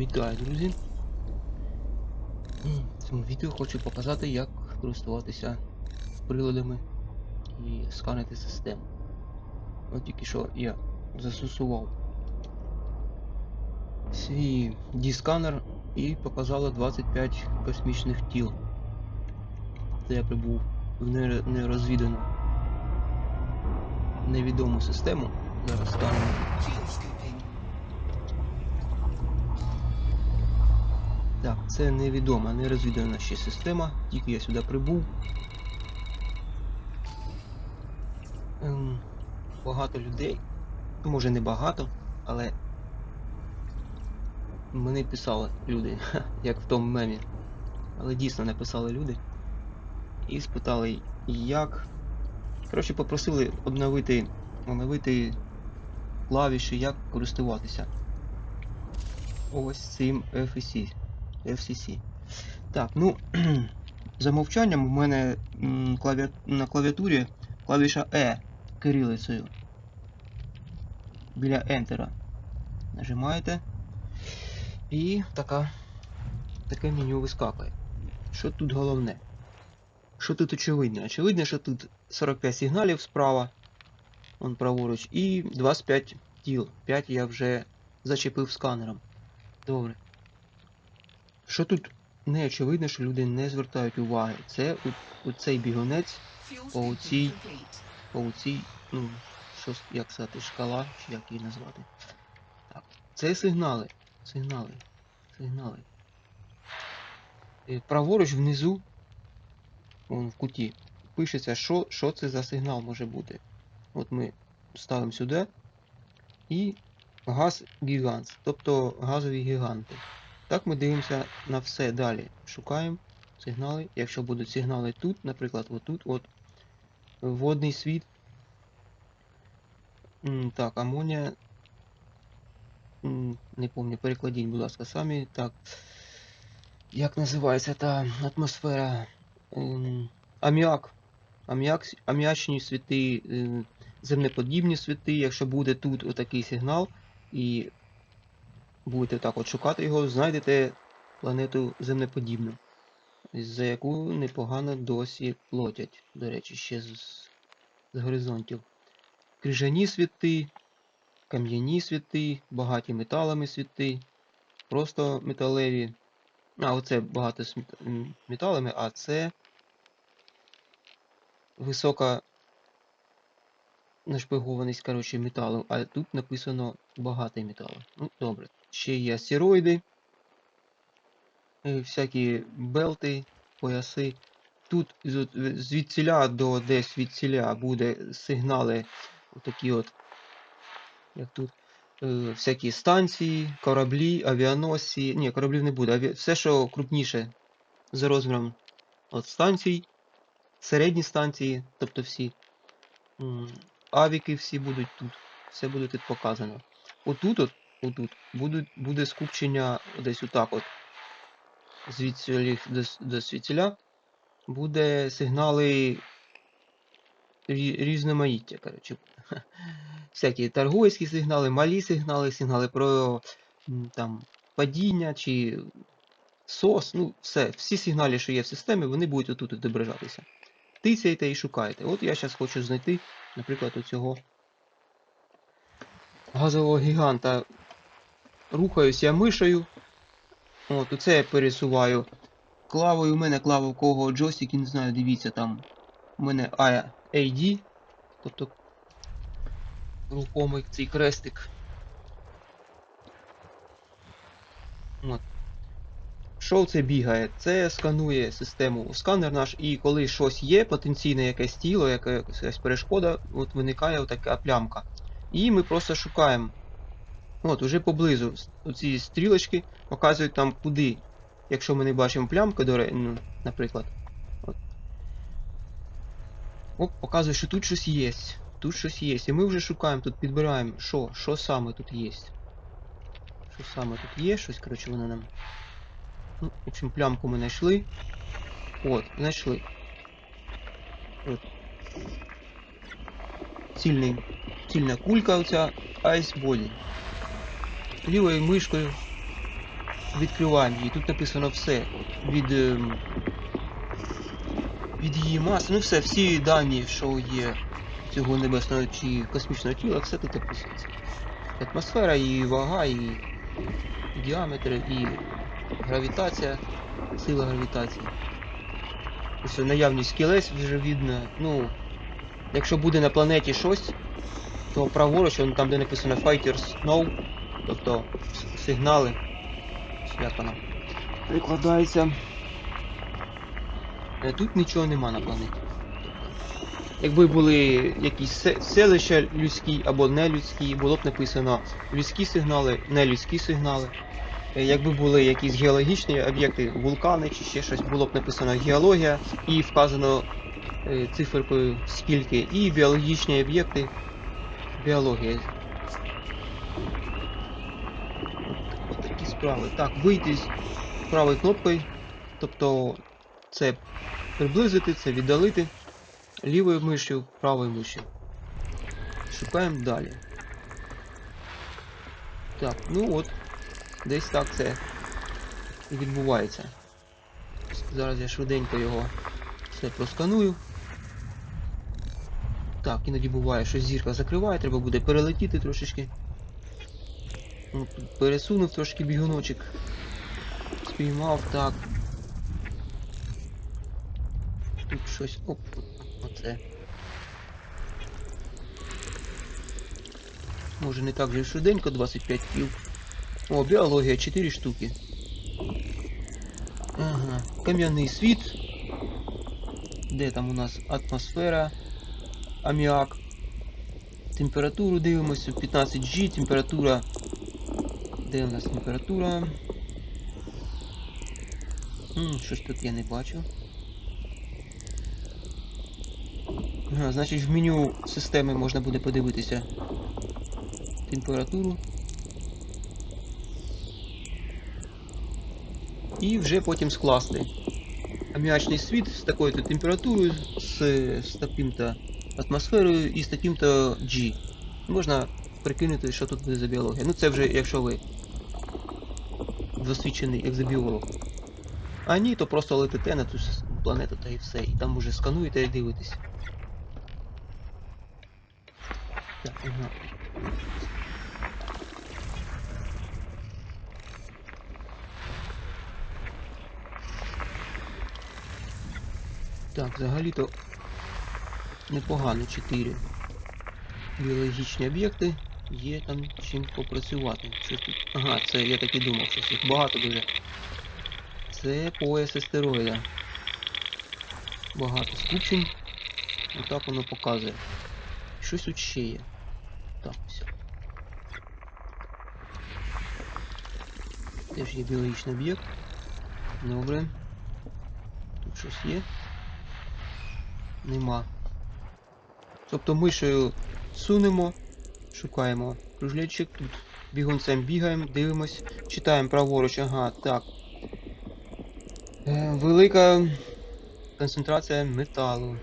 Вітаю, друзі! В цьому відео хочу показати, як користуватися приладами і сканити систему. От тільки що я застосував свій дісканер і показало 25 космічних тіл. Це я прибув в нерозвідану невідому систему. Зараз сканемо. Так, це невідома, нерозвідана ще система, тільки я сюди прибув. Ем, багато людей, може не багато, але мені писали люди, як в тому мемі. Але дійсно написали люди. І спитали, як. Коротше, попросили обновити, обновити клавіші, як користуватися. Ось цим FCC. FCC. Так, ну за мовчанням у мене клаві... на клавіатурі клавіша E кирилицею. Біля Enter. Нажимаєте. І така, таке меню вискакує. Що тут головне? Що тут очевидне? Очевидно, що тут 45 сигналів справа, он праворуч, і 25 тіл. 5 я вже зачепив сканером. Добре. Що тут не очевидно, що люди не звертають уваги. Це цей бігунець По цій- по цій, ну, що як сказати, шкала, чи як її назвати. Так. Це сигнали. Сигнали. Сигнали. Е, Праворуч внизу, вон в куті, пишеться, що, що це за сигнал може бути. От ми ставимо сюди і газ гігант, тобто газові гіганти. Так ми дивимося на все далі. Шукаємо сигнали. Якщо будуть сигнали тут, наприклад, отут, от водний світ. Так, амонія. Не пам'ятаю, перекладіть, будь ласка, самі. Так. Як називається та атмосфера? Ем, Аміак. Аміак, аміачні світи, е, земнеподібні світи. Якщо буде тут отакий сигнал, і будете так от шукати його, знайдете планету земнеподібну, за яку непогано досі платять, до речі, ще з, з горизонтів. Крижані світи, кам'яні світи, багаті металами світи, просто металеві. А, оце багато з металами, а це висока нашпигованість, коротше, металу, а тут написано багатий метал. Ну, добре. Ще є астероїди, е, всякі белти, пояси. Тут звідсіля до десь відсіля буде сигнали отакі от, як тут, е, всякі станції, кораблі, авіаносці. Ні, кораблів не буде. Все, що крупніше за розміром от станцій, середні станції, тобто всі. Авіки всі будуть тут. Все буде тут показано. Отут, от, отут будуть, буде скупчення десь отак от. Звідси до, до світіля буде сигнали різноманіття, коротше. Всякі торгойські сигнали, малі сигнали, сигнали про там падіння чи сос, ну все, всі сигнали, що є в системі, вони будуть отут відображатися. Тицяйте і шукайте. От я зараз хочу знайти, наприклад, оцього газового гіганта. Рухаюсь я мишею. От, оце я пересуваю клавою. У мене клава в кого джойстик, не знаю, дивіться там. У мене AD, тобто рухомий цей крестик. От. Що це бігає? Це сканує систему сканер наш, і коли щось є, потенційне якесь тіло, якась перешкода, от виникає така плямка. І ми просто шукаємо. От, уже поблизу оці стрілочки показують там куди. Якщо ми не бачимо плямки, до ну, наприклад. От. Оп, показує, що тут щось є. Тут щось є. І ми вже шукаємо, тут підбираємо, що, що саме тут є. Що саме тут є, щось, коротше, воно нам. Ну, в общем, плямку ми знайшли. От, знайшли. От. Цільний, цільна кулька оця Ice Body. Лівою мишкою відкриваємо її. Тут написано все. Від, ем, від її маси, ну все, всі дані, що є цього небесного чи космічного тіла, все тут описується. Атмосфера, і вага, і, діаметр, і гравітація, сила гравітації. Ось наявність кілець вже видно. Ну, якщо буде на планеті щось, то праворуч, там де написано Fighters No, тобто сигнали. Як воно перекладається. Е, Тут нічого нема на планеті. Якби були якісь селища людські або нелюдські, було б написано людські сигнали, нелюдські сигнали. Е, Якби були якісь геологічні об'єкти, вулкани чи ще щось, було б написано геологія і вказано е, циферкою скільки, і біологічні об'єкти, біологія. Справи. Так, вийти з правою кнопкою, тобто це приблизити, це віддалити лівою мишею, правою мишею. Шукаємо далі. Так, ну от, десь так це відбувається. Зараз я швиденько його все просканую. Так, іноді буває, що зірка закриває, треба буде перелетіти трошечки. Ну, Пересунув трошки бігуночок. Спіймав, так. Тут щось. Оп, оце. Може не так же швиденько, 25 кіл. О, біологія, 4 штуки. Ага, кам'яний світ. Де там у нас атмосфера, аміак. Температуру дивимося, 15G, температура. Де у нас температура? Щось тут я не бачу. Значить в меню системи можна буде подивитися температуру. І вже потім скласти аміачний світ з такою-то температурою, з, з таким-то атмосферою і з таким-то G. Можна прикинути, що тут буде за біологія. Ну це вже якщо ви досвідчений екзобіолог. А ні, то просто летите на цю планету та і все. І там уже скануєте і дивитесь. Так, ага. Так, взагалі-то непогано 4 біологічні об'єкти. Є там чим попрацювати. Що тут? Ага, це я так і думав, що їх багато дуже. Це пояс астероїда. Багато скупчень. Отак воно показує. Щось тут ще є. Так, все. Теж є біологічний об'єкт. Добре. Тут щось є. Нема. Тобто мишею сунемо, шукаємо кружлячок, тут бігунцем бігаємо, дивимось, читаємо праворуч, ага, так. Е, велика концентрація металу.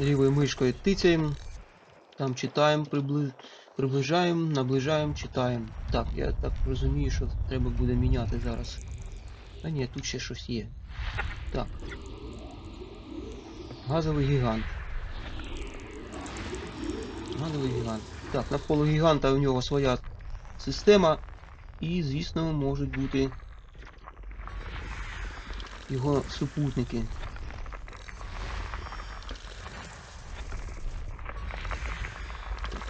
Лівою мишкою тицяємо, там читаємо, прибли... приближаємо, наближаємо, читаємо. Так, я так розумію, що треба буде міняти зараз. А ні, тут ще щось є. Так. Газовий гігант. Газовий гігант. Так, навколо гіганта у нього своя система. І, звісно, можуть бути його супутники.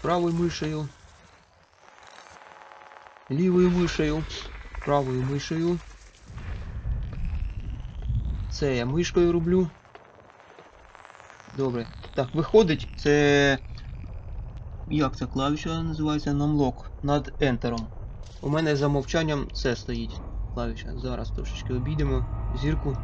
Правою мишею. Лівою мишею. Правою мишею. Це я мишкою роблю. Добре. Так, виходить, це. Як ця клавіша називається? Numlock над Enter. У мене за мовчанням це стоїть клавіша. Зараз трошечки обійдемо зірку.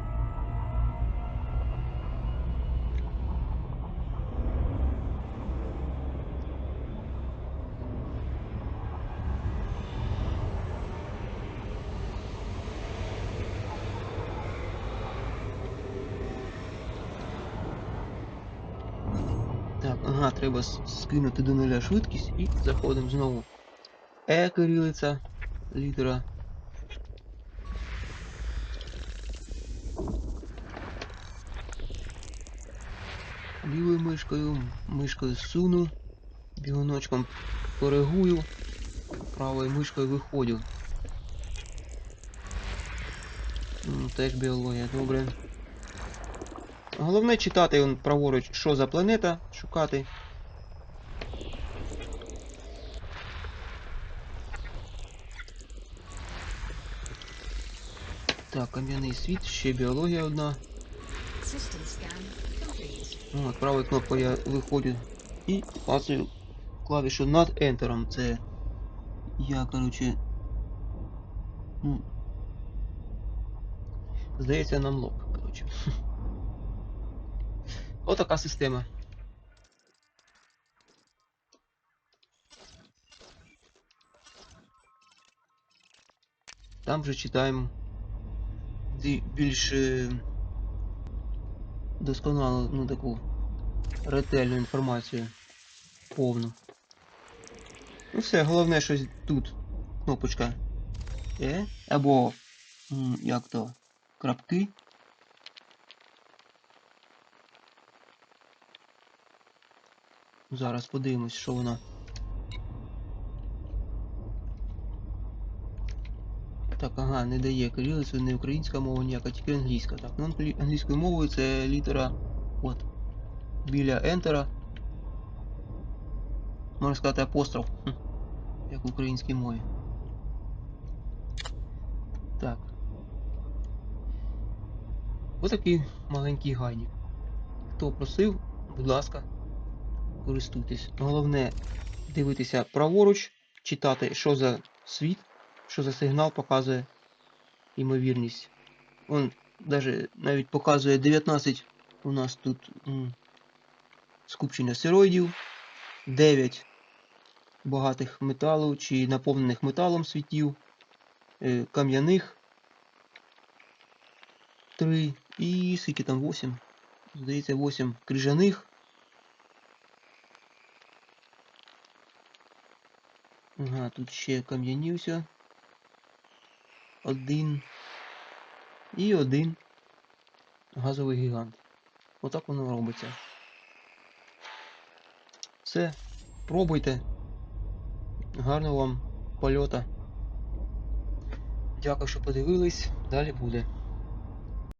треба скинути до нуля швидкість і заходимо знову. Е корілиця літера. Лівою мишкою, мишкою суну, бігуночком коригую, правою мишкою виходжу. Ну, Теж біологія, добре. Головне читати вон, праворуч, що за планета, шукати. Так, кам'яний світ, ще біологія одна. От, правою кнопкою я виходжу і клацаю клавішу над Enter. Це я, коротше. Ну, здається, нам лог, коротше. Отака система. Там вже читаємо більш досконалу, ну таку ретельну інформацію. Повну. Ну все, головне щось тут. Кнопочка Е. Або як то крапки. Зараз подивимось, що вона. Ага, не дає кирилицю, не українська мова ніяка, тільки англійська. Так, ну англійською мовою це літера от біля ентера. Можна сказати апостроф. Як в українській мові. Так. Ось такий маленький гайдик. Хто просив, будь ласка, користуйтесь. Головне дивитися праворуч, читати, що за світ, що за сигнал показує ймовірність. Он даже навіть показує 19 у нас тут м, скупчення стероїдів, 9 багатих металу чи наповнених металом світів, е, кам'яних 3 і скільки там 8. Здається, 8 крижаних. Ага, тут ще кам'янівся. Один. І один газовий гігант. Отак воно робиться. Все, пробуйте. Гарного вам польота. Дякую, що подивились. Далі буде.